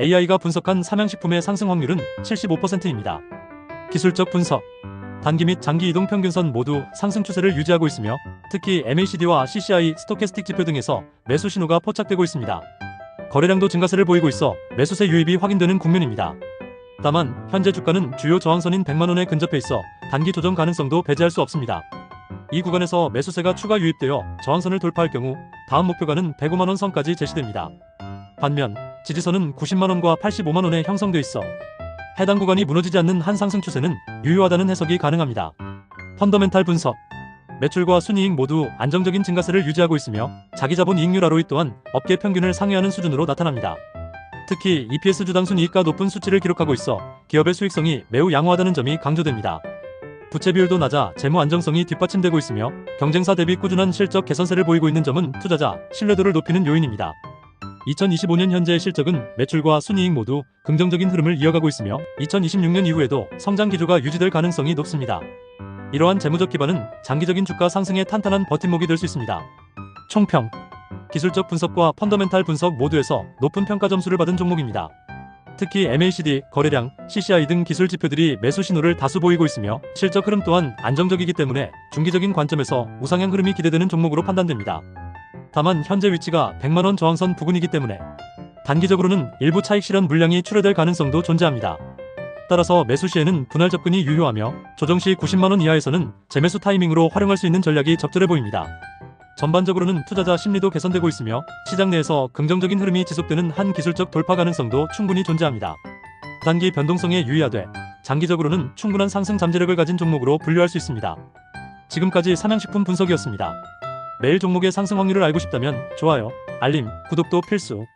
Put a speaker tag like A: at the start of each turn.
A: AI가 분석한 삼양식품의 상승 확률은 75%입니다. 기술적 분석 단기 및 장기 이동 평균선 모두 상승 추세를 유지하고 있으며 특히 MACD와 CCI 스토캐스틱 지표 등에서 매수 신호가 포착되고 있습니다. 거래량도 증가세를 보이고 있어 매수세 유입이 확인되는 국면입니다. 다만 현재 주가는 주요 저항선인 100만 원에 근접해 있어 단기 조정 가능성도 배제할 수 없습니다. 이 구간에서 매수세가 추가 유입되어 저항선을 돌파할 경우 다음 목표가는 105만 원 선까지 제시됩니다. 반면 지지선은 90만 원과 85만 원에 형성돼 있어 해당 구간이 무너지지 않는 한 상승 추세는 유효하다는 해석이 가능합니다. 펀더멘탈 분석 매출과 순이익 모두 안정적인 증가세를 유지하고 있으며 자기 자본 이익률 ROE 또한 업계 평균을 상회하는 수준으로 나타납니다. 특히 EPS 주당 순이익과 높은 수치를 기록하고 있어 기업의 수익성이 매우 양호하다는 점이 강조됩니다. 부채 비율도 낮아 재무 안정성이 뒷받침되고 있으며 경쟁사 대비 꾸준한 실적 개선세를 보이고 있는 점은 투자자 신뢰도를 높이는 요인입니다. 2025년 현재의 실적은 매출과 순이익 모두 긍정적인 흐름을 이어가고 있으며 2026년 이후에도 성장 기조가 유지될 가능성이 높습니다. 이러한 재무적 기반은 장기적인 주가 상승의 탄탄한 버팀목이 될 수 있습니다. 총평 기술적 분석과 펀더멘탈 분석 모두에서 높은 평가 점수를 받은 종목입니다. 특히 MACD, 거래량, CCI 등 기술 지표들이 매수 신호를 다수 보이고 있으며 실적 흐름 또한 안정적이기 때문에 중기적인 관점에서 우상향 흐름이 기대되는 종목으로 판단됩니다. 다만 현재 위치가 100만원 저항선 부근이기 때문에 단기적으로는 일부 차익 실현 물량이 출회될 가능성도 존재합니다. 따라서 매수 시에는 분할 접근이 유효하며 조정 시 90만원 이하에서는 재매수 타이밍으로 활용할 수 있는 전략이 적절해 보입니다. 전반적으로는 투자자 심리도 개선되고 있으며 시장 내에서 긍정적인 흐름이 지속되는 한 기술적 돌파 가능성도 충분히 존재합니다. 단기 변동성에 유의하되 장기적으로는 충분한 상승 잠재력을 가진 종목으로 분류할 수 있습니다. 지금까지 삼양식품 분석이었습니다. 매일 종목의 상승 확률을 알고 싶다면 좋아요, 알림, 구독도 필수.